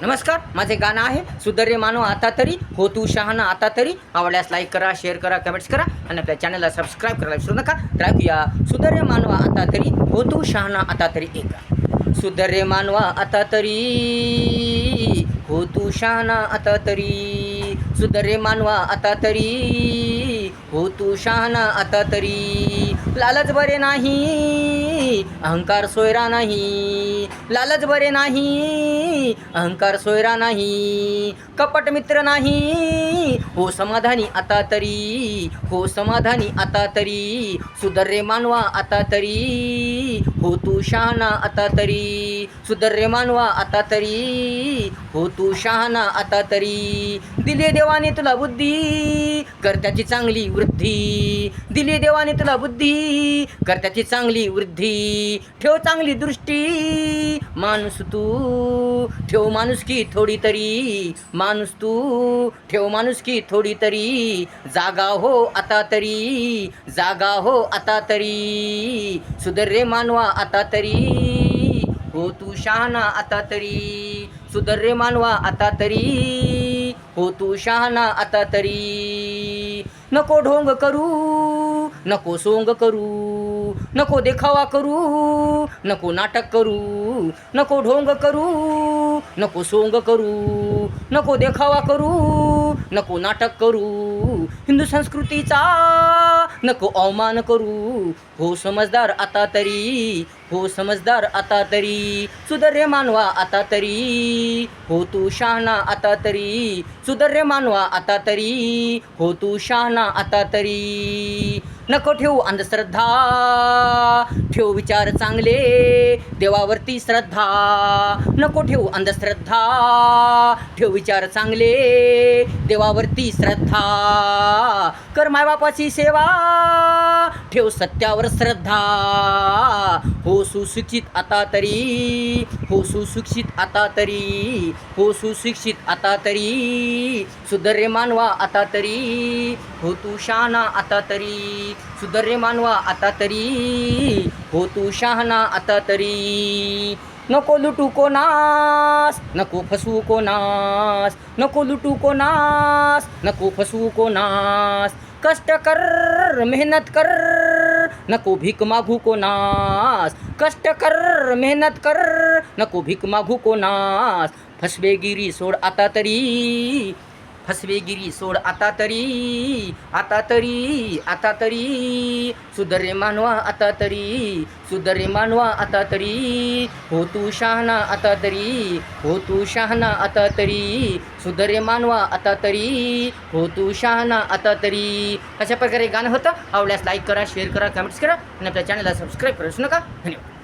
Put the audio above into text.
नमस्कार माझे गाणं आहे सुधर्य मानव आता तरी हो तू शहाणा आता तरी. आवडल्यास लाईक करा शेअर करा कमेंट्स करा आणि आपल्या चॅनलला सबस्क्राईब करायला विसरू नका. तर ऐकूया सुधर्य मानवा आता तरी हो तू शहाणा आता तरी एक. सुधर्य मानवा आता तरी हो तू शहाणा आता तरी. सुधर्य मानवा आता तरी हो तू शहाणा आता तरी. लालच बरे नाही. अहंकार सोयरा नाही लालच बरे नाही अहंकार सोयरा नाही कपट मित्र नाही. हो समाधानी आता तरी हो समाधानी आता तरी सुधर्रे मानवा आता तरी हो तू शहाणा आता तरी सुधर्रे मानवा आता तरी हो तू शहाणा आता तरी. दिले देवाने तुला बुद्धी करत्याची चांगली वृद्धी. दिली देवाने तुला बुद्धी करत्याची चांगली वृद्धी. ठेव चांगली दृष्टी. माणूस तू ठेव माणूस की थोडी तरी. माणूस तू ठेव माणूस की थोडी तरी. जागा हो आता तरी जागा हो आता तरी. सुधर रे मानवा आता तरी. हो तू शहाणा आता तरी. सुधर रे मानवा आता तरी. हो तू शहाणा आता तरी. नको ढोंग करू नको सोंग करू. नको देखावा करू नको नाटक करू नको ढोंग करू नको सोंग करू नको देखावा करू नको नाटक करू. हिंदू संस्कृतीचा नको अवमान करू. हो समजदार आता तरी. हो समजदार आता तरी. सुधर्य मानवा आता तरी. हो तू शहाणा आता तरी. सुधर्य मानवा आता तरी. हो तू शहाणा आता तरी. नको ठेवू अंधश्रद्धा. ठेव विचार चांगले. देवावरती श्रद्धा. नको ठेवू अंधश्रद्धा. ठेव विचार चांगले. देवावरती श्रद्धा. कर मायबापाची सेवा. ठेव सत्यावर श्रद्धा. हो सुशिक्षित आता तरी हो सुशिक्षित आता तरी हो सुशिक्षित आता तरी सुधर्य मानवा आता तरी हो तू शहाणा आता तरी सुधर्य मानवा आता तरी हो तू शहाणा आता तरी. नको लुटू कोणास नको फसवू कोणास नको लुटू कोणास नको फसवू कोणास. कष्ट कर मेहनत कर नको भीक मागू कोणास कष्ट कर मेहनत कर नको भीक मागू कोणास फसवेगिरी सोड आता तरी फसवेगिरी सोड आता तरी आता तरी आता तरी. सुधरे मानवा आता तरी. सुधरे मानवा आता तरी. हो तू शहाणा आता तरी. हो तू शहाणा आता तरी. सुधर्य मानवा आता तरी. हो तू शहाणा आता तरी. अशा प्रकारे गाणं होतं. आवडल्यास लाईक करा शेअर करा कमेंट्स करा. आणि आपल्या चॅनलला सबस्क्राईब करू नका. धन्यवाद.